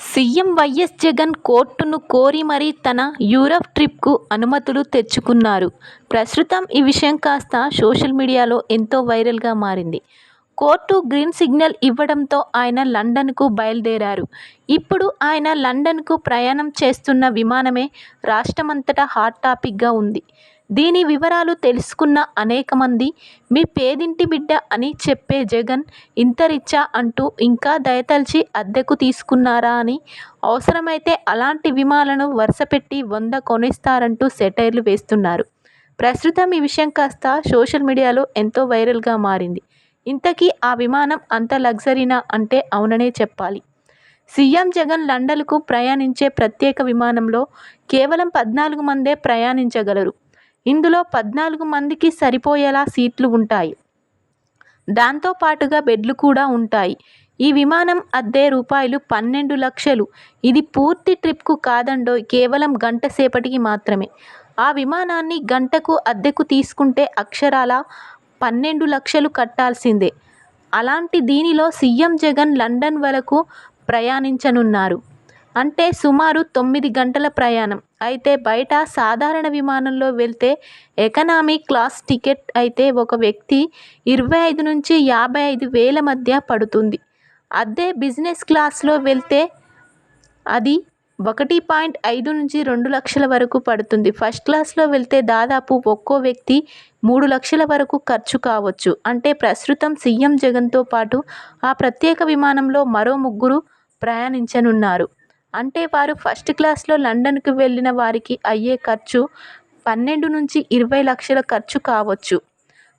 CM YS Jagan కోర్టును కోరి మరీ తన యూరప్ ట్రిప్కు అనుమతులు తెచ్చుకున్నారు. ప్రస్తుతం ఈ విషయం కాస్త సోషల్ మీడియాలో ఎంతో వైరల్గా మారింది. కోర్టు గ్రీన్ సిగ్నల్ ఇవ్వడంతో ఆయన లండన్కు బయలుదేరారు. ఇప్పుడు ఆయన లండన్కు ప్రయాణం చేస్తున్న విమానమే రాష్ట్రమంతటా హాట్ టాపిక్గా ఉంది. దీని వివరాలు తెలుసుకున్న అనేక మంది మీ పేదింటి బిడ్డ అని చెప్పే జగన్ ఇంత రిచ్చా అంటూ ఇంకా దయతల్చి అద్దెకు తీసుకున్నారా అని అవసరమైతే అలాంటి విమాలను వరుసపెట్టి వంద కొనేస్తారంటూ సెటైర్లు వేస్తున్నారు. ప్రస్తుతం ఈ విషయం కాస్త సోషల్ మీడియాలో ఎంతో వైరల్గా మారింది. ఇంతకీ ఆ విమానం అంత లగ్జరీనా అంటే అవుననే చెప్పాలి. సీఎం జగన్ లండన్కు ప్రయాణించే ప్రత్యేక విమానంలో కేవలం పద్నాలుగు మందే ప్రయాణించగలరు. ఇందులో పద్నాలుగు మందికి సరిపోయేలా సీట్లు ఉంటాయి. దాంతో పాటుగా బెడ్లు కూడా ఉంటాయి. ఈ విమానం అద్దె రూపాయలు పన్నెండు లక్షలు. ఇది పూర్తి ట్రిప్కు కాదండో కేవలం గంట సేపటికి మాత్రమే. ఆ విమానాన్ని గంటకు అద్దెకు తీసుకుంటే అక్షరాల పన్నెండు లక్షలు కట్టాల్సిందే. అలాంటి దీనిలో సీఎం జగన్ లండన్ వరకు ప్రయాణించనున్నారు. అంటే సుమారు తొమ్మిది గంటల ప్రయాణం. అయితే బయట సాధారణ విమానంలో వెళ్తే ఎకనామీ క్లాస్ టికెట్ అయితే ఒక వ్యక్తి ఇరవై ఐదు నుంచి యాభై ఐదు వేల మధ్య పడుతుంది. అదే బిజినెస్ క్లాస్లో వెళ్తే అది ఒకటి పాయింట్ ఐదు నుంచి రెండు లక్షల వరకు పడుతుంది. ఫస్ట్ క్లాస్లో వెళ్తే దాదాపు ఒక్కో వ్యక్తి మూడు లక్షల వరకు ఖర్చు కావచ్చు. అంటే ప్రస్తుతం సీఎం జగన్తో పాటు ఆ ప్రత్యేక విమానంలో మరో ముగ్గురు ప్రయాణించనున్నారు. అంటే వారు ఫస్ట్ క్లాస్లో లండన్కు వెళ్ళిన వారికి అయ్యే ఖర్చు పన్నెండు నుంచి ఇరవై లక్షల ఖర్చు కావచ్చు.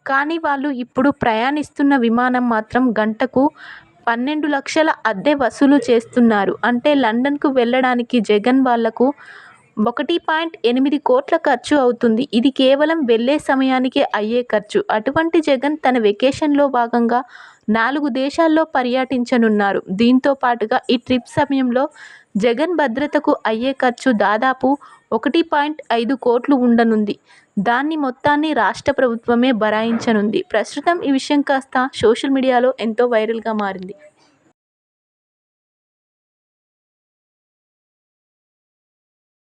కానీ వాళ్ళు ఇప్పుడు ప్రయాణిస్తున్న విమానం మాత్రం గంటకు పన్నెండు లక్షల అద్దె వసూలు చేస్తున్నారు. అంటే లండన్కు వెళ్ళడానికి జగన్ వాళ్ళకు ఒకటి పాయింట్ ఎనిమిది కోట్ల ఖర్చు అవుతుంది. ఇది కేవలం వెళ్ళే సమయానికి అయ్యే ఖర్చు. అటువంటి జగన్ తన వెకేషన్లో భాగంగా నాలుగు దేశాల్లో పర్యటించనున్నారు. దీంతో పాటుగా ఈ ట్రిప్ సమయంలో జగన్ భద్రతకు అయ్యే ఖర్చు దాదాపు ఒకటి పాయింట్ ఐదు కోట్లు ఉండనుంది. దాన్ని మొత్తాన్ని రాష్ట్ర ప్రభుత్వమే భరాయించనుంది. ప్రస్తుతం ఈ విషయం కాస్త సోషల్ మీడియాలో ఎంతో వైరల్గా మారింది.